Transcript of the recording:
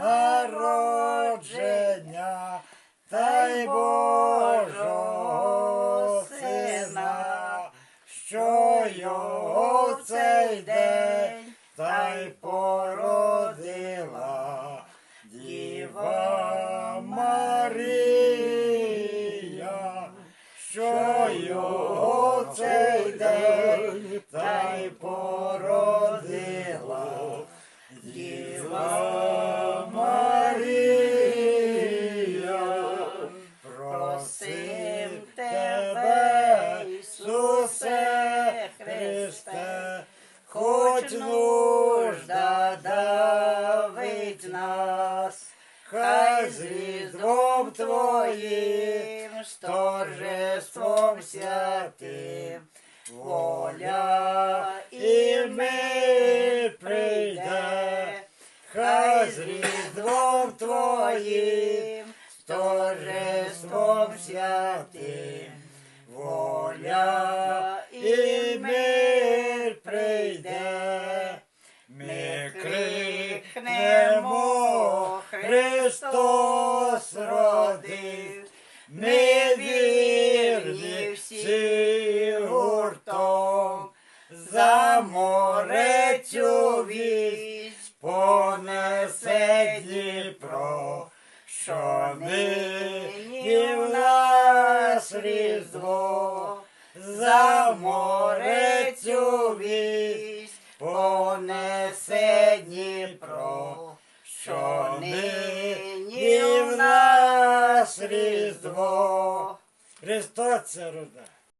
народження, та й Божого сина, що його цей день, та й по. Хоч нужда давить нас, хай з різдвом Твоїм, з торжеством святим, воля і мир прийде, хай з різдвом Твоїм, з торжеством святим, воля Ми крикнемо, Христос родив, ми вірні всі гуртом, за море цю вість понесе Дніпро, що нині в нас різдво, за море цю вість нас різдво. Христос це рода.